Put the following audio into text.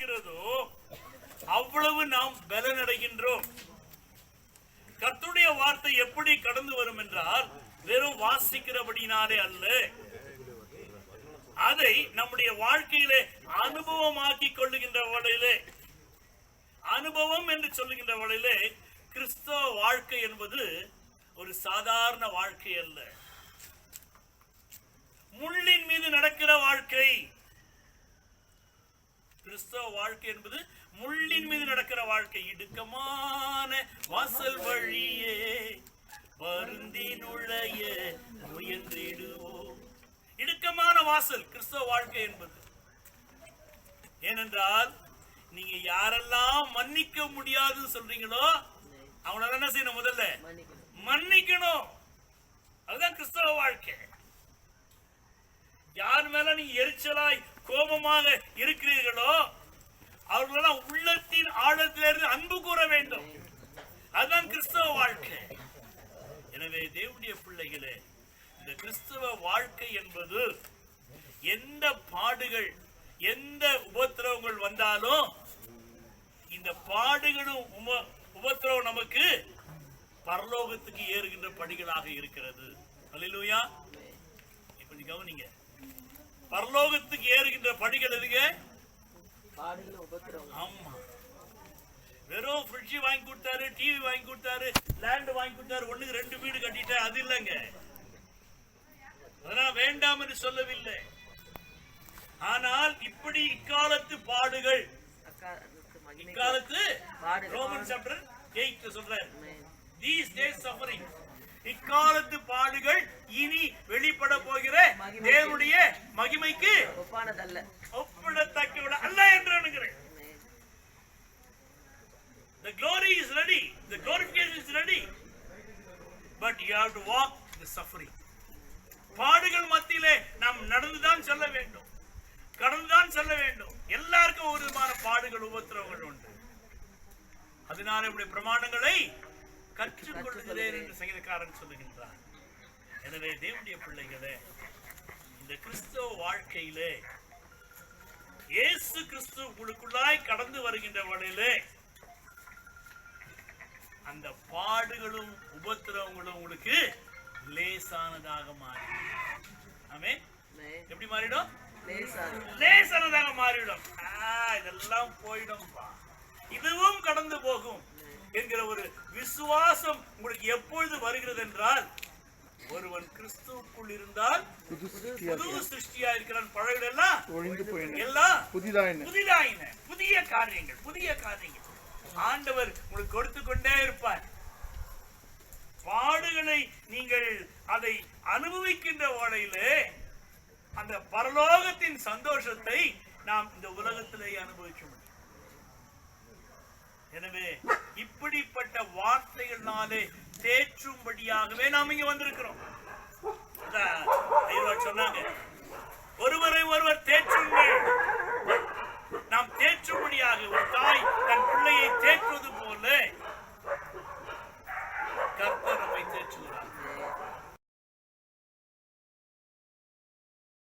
வருகிறதோ அவ்வளவு நாம் பலனடைகின்றோம். கத்துடைய வார்த்தை எப்படி கடந்து வரும் என்றால் வெறும் வாசிக்கிறபடினாலே அல்ல. அதை நம்முடைய வாழ்க்கையிலே அனுபவமாக்கிக் கொள்ளுகின்ற வழியிலே அனுபவம் என்று சொல்லுகின்ற வழியிலே கிறிஸ்தவ வாழ்க்கை என்பது ஒரு சாதாரண வாழ்க்கை அல்ல முள்ளின் மீது நடக்கிற வாழ்க்கை கிறிஸ்தவ வாழ்க்கை என்பது முள்ளின் மீது நடக்கிற வாழ்க்கை. இடுக்கமான வாசல் வழியே வருந்தி நுழைய முயன்றிடுவோம். இடுக்கமான வாசல் கிறிஸ்தவ வாழ்க்கை என்பது. ஏனென்றால் நீங்க யாரெல்லாம் மன்னிக்க முடியாதுன்னு சொல்றீங்களோ அவங்கள என்ன செய்யணும் முதல்ல? மன்னிக்கணும் மன்னிக்கணும் அதுதான் கிறிஸ்தவ வாழ்க்கை யார் மேல நீ எரிச்சலாய் கோபமாக இருக்கிறீர்களோ அவர்களெல்லாம் உள்ளத்தின் ஆழத்திலிருந்து அன்பு கூற வேண்டும். அதுதான் கிறிஸ்தவ வாழ்க்கை. எனவே தேவனுடைய பிள்ளைகளே இந்த கிறிஸ்தவ வாழ்க்கை என்பது எந்த பாடுகள் எந்த உபத்திரவங்கள் வந்தாலும் இந்த பாடுகளும் உப- உபத்திரவம் நமக்கு பரலோகத்துக்கு ஏறுகின்ற படிகளாக இருக்கிறது. அல்லேலூயா. இப்ப கவனிங்க. பரலோகத்துக்கு ஏறுகின்ற படிகள் எதுங்க? ஆமா. வெறும் ஃப்ரிட்ஜ் வாங்கி கொடுத்தாரு டிவி வாங்கி கொடுத்தாரு லேண்ட் வாங்கி கொடுத்தாரு ஒண்ணுக்கு ரெண்டு வீடு கட்டிட்டேன் அது இல்லைங்க. அதெல்லாம் வேண்டாம் என்று சொல்லவில்லை. ஆனால் இப்படி இக்காலத்து பாடுகள் இக்காலத்து. ரோமன் சாப்டர் எயிட் சொல்றாரு. These days suffering. இக்காலத்து பாடுகள் இனி வெளிப்பட போகிற. தேவனுடைய மகிமைக்கு ஒப்பானதல்ல. ஒப்பிடத்தக்கவிட அல்ல என்று Amen. the glory is ready. The glorification is ready. But you have to walk the suffering. பாடுகள் மத்தியிலே நாம் நடந்துதான் செல்ல வேண்டும். கடந்துதான் செல்ல வேண்டும். எல்லாருக்கும் ஒரு விதமான பாடுகள் உபத்திரவங்கள் உண்டு. அதனால இப்படி பிரமாணங்களை கற்றுக்கொள்கிறேன் என்று சங்கீதக்காரன் சொல்லுகின்றார் எனவே தேவனுடைய பிள்ளைகளே இந்த கிறிஸ்தவ வாழ்க்கையிலே இயேசு கிறிஸ்து உங்களுக்குள்ளாய் கடந்து வருகின்ற வழியிலே அந்த பாடுகளும் உபத்திரவங்களும் உங்களுக்கு லேசானதாக மாறிடும். ஆமே. எப்படி மாறிடும்? லேசானதாக. மாறிடும். இதெல்லாம் போயிடும்பா. இதுவும் கடந்து போகும். என்கிற ஒரு விசுவாசம் உங்களுக்கு எப்பொழுது வருகிறது என்றால் ஒருவன் கிறிஸ்துவுக்குள் இருந்தால் புது சிருஷ்டியா இருக்கிறான். பழைய எல்லாம் ஒழிந்து போயின. எல்லாம் புதிதாயின. புதிதாயின. புதிய காரியங்கள் புதிய காரியங்கள். ஆண்டவர் உங்களுக்கு கொடுத்து கொண்டே இருப்பார். பாடுகளை நீங்கள் அதை அனுபவிக்கின்ற வேளையிலே அந்த பரலோகத்தின் சந்தோஷத்தை நாம் இந்த உலகத்திலே அனுபவிக்க முடியும். எனவே இப்படிப்பட்ட வார்த்தைகள்னாலே தேற்றும்படியாகவே நாம் இங்க வந்திருக்கிறோம். சொன்னாங்க ஒருவரை ஒருவர்